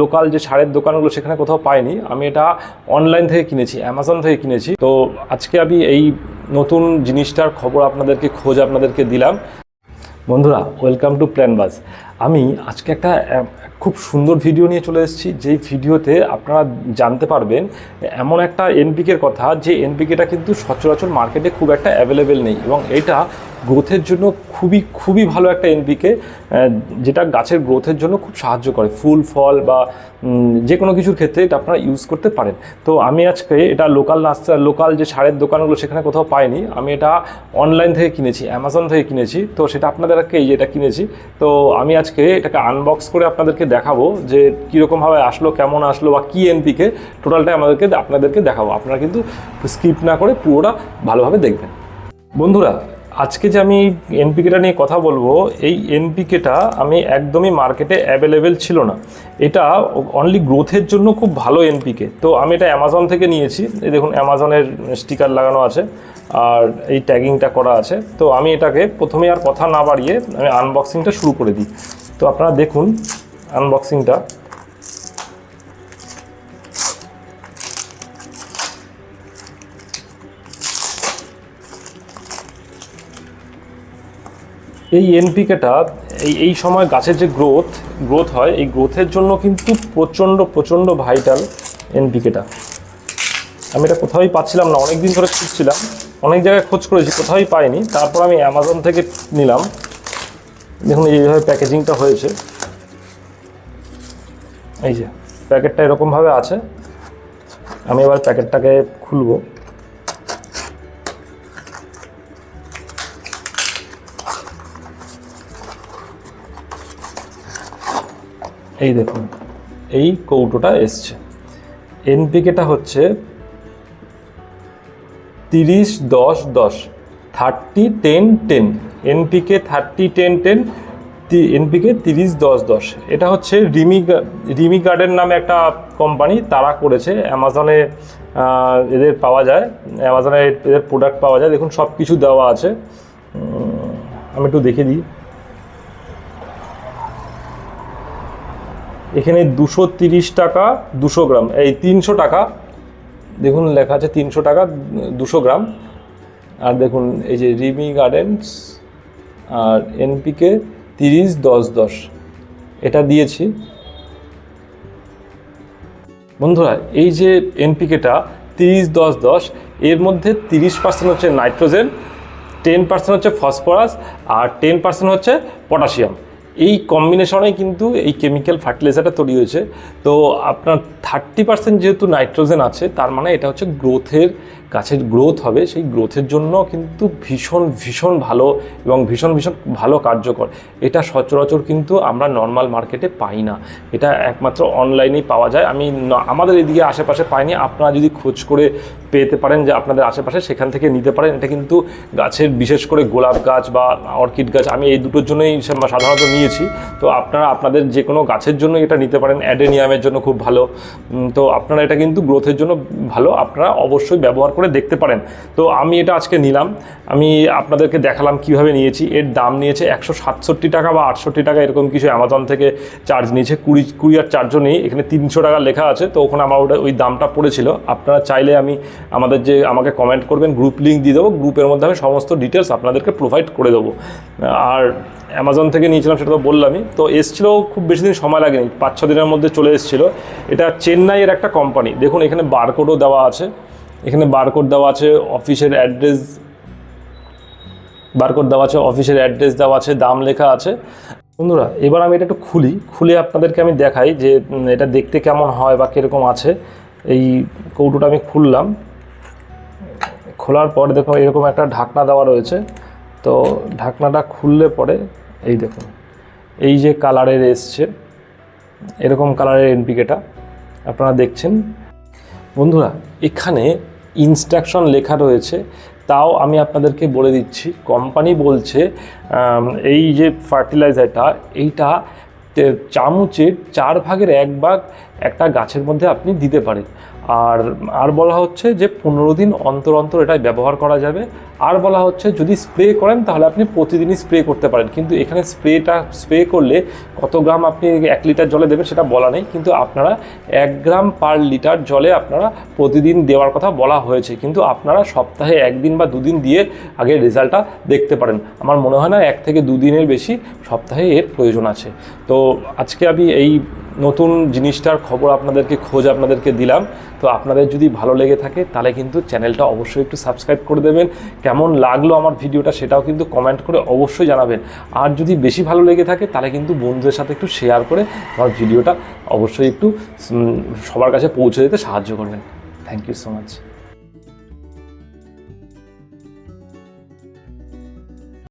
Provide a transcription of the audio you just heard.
Local যে সারের দোকানগুলো সেখানে কোথাও পাইনি। আমি এটা অনলাইন থেকে কিনেছি, অ্যামাজন থেকে কিনেছি। তো আজকে আমি এই নতুন জিনিসটার খবর আপনাদেরকে, খোঁজ আপনাদেরকে দিলাম। বন্ধুরা, ওয়েলকাম টু প্ল্যান বাস আমি আজকে একটা খুব সুন্দর ভিডিও নিয়ে চলে এসেছি। যেই ভিডিওতে আপনারা জানতে পারবেন, এমন একটা এনপিকের কথা, যে এনপিকেটা কিন্তু সচরাচর মার্কেটে খুব একটা অ্যাভেলেবেল নেই এবং এটা গ্রোথের জন্য খুবই খুবই ভালো একটা এনপিকে যেটা গাছের গ্রোথের জন্য খুব সাহায্য করে। ফুল, ফল বা যে কোনো কিছুর ক্ষেত্রে এটা আপনারা ইউজ করতে পারেন। তো আমি আজকে এটা লোকাল রাস্তা লোকাল যে সারের দোকানগুলো সেখানে কোথাও পাইনি। আমি এটা অনলাইন থেকে কিনেছি অ্যামাজন থেকে কিনেছি। তো সেটা আপনাদেরকে এই যে এটা কিনেছি। তো আমি আজকে এটাকে আনবক্স করে আপনাদেরকে দেখাবো যে কীরকমভাবে আসলো, কেমন আসলো বা কী এনপিকে টোটালটাই আমাদেরকে আপনাদেরকে দেখাবো। আপনারা কিন্তু স্কিপ না করে পুরোটা ভালোভাবে দেখবেন। বন্ধুরা, আজকে যে আমি এনপিকেটা নিয়ে কথা বলব, এই এনপিকেটা আমি একদমই মার্কেটে অ্যাভেলেবেল ছিল না। এটা অনলি গ্রোথের জন্য খুব ভালো এনপিকে তো আমি এটা অ্যামাজন থেকে নিয়েছি। এই দেখুন অ্যামাজনের স্টিকার লাগানো আছে আর এই ট্যাগিংটা করা আছে। তো আমি এটাকে প্রথমে আর কথা না বাড়িয়ে আমি আনবক্সিংটা শুরু করে দিই। তো আপনারা দেখুন আনবক্সিংটা এই এনপিকেটা এই এই সময় গাছের যে গ্রোথ গ্রোথ হয়, এই গ্রোথের জন্য কিন্তু প্রচণ্ড প্রচণ্ড ভাইটাল এনপিকেটা আমি এটা কোথাওই পাচ্ছিলাম না অনেক দিন ধরে খুঁজছিলাম, অনেক জায়গায় খোঁজ করেছি, কোথাওই পাইনি। তারপর আমি অ্যামাজন থেকে নিলাম। দেখুন এইভাবে প্যাকেজিংটা হয়েছে। এই যে, প্যাকেটটা এরকমভাবে আছে। আমি এবার প্যাকেটটাকে খুলবো। এই দেখুন, এই কৌটোটা এসছে। এনপিকেটা হচ্ছে তিরিশ দশ দশ, thirty ten ten. NPK thirty ten ten NPK তিরিশ দশ দশ। এটা হচ্ছে রিমি রিমি গার্ডেন নামে একটা কোম্পানি, তারা করেছে। অ্যামাজনে এদের পাওয়া যায়। অ্যামাজনে এদের প্রোডাক্ট পাওয়া যায়। দেখুন সব কিছু দেওয়া আছে। আমি একটু দেখে দিই। এখানে দুশো তিরিশ টাকা, দুশো গ্রাম। এই তিনশো টাকা। দেখুন, লেখা আছে তিনশো টাকা, দুশো গ্রাম। আর দেখুন, এই যে রিমি গার্ডেন্স। আর এনপিকে তিরিশ, দশ দশ। এটা দিয়েছি। বন্ধুরা, এই যে এনপিকেটা, তিরিশ, দশ দশ, এর মধ্যে তিরিশ পার্সেন্ট হচ্ছে নাইট্রোজেন, টেন পার্সেন্ট হচ্ছে ফসফরাস আর টেন পার্সেন্ট হচ্ছে পটাশিয়াম। এই কম্বিনেশনে কিন্তু এই কেমিক্যাল ফার্টিলাইজারটা তৈরি হয়েছে। তো আপনার থার্টি পার্সেন্ট যেহেতু নাইট্রোজেন আছে, তার মানে এটা হচ্ছে গ্রোথের গাছের গ্রোথ হবে, সেই গ্রোথের জন্য কিন্তু ভীষণ ভীষণ ভালো এবং ভীষণ ভীষণ ভালো কার্যকর। এটা সচরাচর কিন্তু আমরা নর্মাল মার্কেটে পাই না। এটা একমাত্র অনলাইনেই পাওয়া যায়। আমি আমাদের এদিকে আশেপাশে পাইনি। আপনারা যদি খোঁজ করে পেতে পারেন যে আপনাদের আশেপাশে সেখান থেকে নিতে পারেন। এটা কিন্তু গাছের বিশেষ করে গোলাপ গাছ বা অর্কিড গাছ, আমি এই দুটোর জন্যই সাধারণত নিয়েছি। তো আপনারা আপনাদের যে কোনো গাছের জন্য এটা নিতে পারেন। অ্যাডেনিয়ামের জন্য খুব ভালো। তো আপনারা এটা কিন্তু গ্রোথের জন্য ভালো। আপনারা অবশ্যই ব্যবহার করে দেখতে পারেন। তো আমি এটা আজকে নিলাম। আমি আপনাদেরকে দেখালাম কীভাবে নিয়েছি। এর দাম নিয়েছে একশো সাতষট্টি টাকা বা আটষট্টি টাকা, এরকম কিছু অ্যামাজন থেকে চার্জ নিয়েছে। কুড়ি আর চার্জও নেই। এখানে তিনশো টাকা লেখা আছে। তো ওখানে আমার ওটা, ওই দামটা পড়েছিল। আপনারা চাইলে আমি আমাদের যে, আমাকে কমেন্ট করবেন গ্রুপ লিঙ্ক দিয়ে দেবো। গ্রুপের মধ্যে আমি সমস্ত ডিটেলস আপনাদেরকে প্রোভাইড করে দেবো। আর অ্যামাজন থেকে নিয়েছিলাম, সেটা তো বললামই। তো এসছিলো খুব বেশি দিন সময় লাগেনি। পাঁচ, ছ দিনের মধ্যে চলে এসেছিল। এটা চেন্নাইয়ের একটা কোম্পানি দেখুন, এখানে বারকোডও দেওয়া আছে। এখানে বারকোড দেওয়া আছে অফিসের অ্যাড্রেস বারকোড দেওয়া আছে অফিসের অ্যাড্রেস দেওয়া আছে, দাম লেখা আছে। বন্ধুরা, এবার আমি এটা একটু খুলি, খুলে আপনাদেরকে আমি দেখাই যে এটা দেখতে কেমন হয় বা কীরকম আছে। এই কৌটোটা আমি খুললাম। খোলার পর দেখুন, এরকম একটা ঢাকনা দেওয়া রয়েছে। তো ঢাকনাটা খুললে পরে, এই দেখুন, এই যে কালারের এসছে, এরকম কালারের এনপিকেটা আপনারা দেখছেন। বন্ধুরা, এখানে ইনস্ট্রাকশন লেখা রয়েছে, তাও আমি আপনাদেরকে বলে দিচ্ছি। কোম্পানি বলছে এই যে ফার্টিলাইজারটা এইটা চামুচের চার ভাগের এক ভাগ একটা গাছের মধ্যে আপনি দিতে পারেন। আর আর বলা হচ্ছে যে পনেরো দিন অন্তর অন্তর এটা ব্যবহার করা যাবে। আর বলা হচ্ছে যদি স্প্রে করেন তাহলে আপনি প্রতিদিনই স্প্রে করতে পারেন। কিন্তু এখানে স্প্রেটা, স্প্রে করলে কত গ্রাম আপনি এক লিটার জলে দেবেন সেটা বলা নেই। কিন্তু আপনারা এক গ্রাম পার লিটার জলে আপনারা প্রতিদিন দেওয়ার কথা বলা হয়েছে। কিন্তু আপনারা সপ্তাহে একদিন বা দুদিন দিয়ে আগে রেজাল্টটা দেখতে পারেন। আমার মনে হয় না, এক থেকে দুদিনের বেশি সপ্তাহে এর প্রয়োজন আছে। তো আজকে আমি এই নতুন জিনিসটার খবর আপনাদেরকে, খোঁজ আপনাদেরকে দিলাম। তো আপনাদের যদি ভালো লেগে থাকে, তাহলে কিন্তু চ্যানেলটা অবশ্যই একটু সাবস্ক্রাইব করে দেবেন। কেমন লাগল আমার ভিডিওটা সেটাও কিন্তু কমেন্ট করে অবশ্যই জানাবেন। আর যদি বেশি ভালো লেগে থাকে, তাহলে কিন্তু বন্ধুদের সাথে একটু শেয়ার করে আমার ভিডিওটা অবশ্যই একটু সবার কাছে পৌঁছে দিতে সাহায্য করবেন। Thank you so much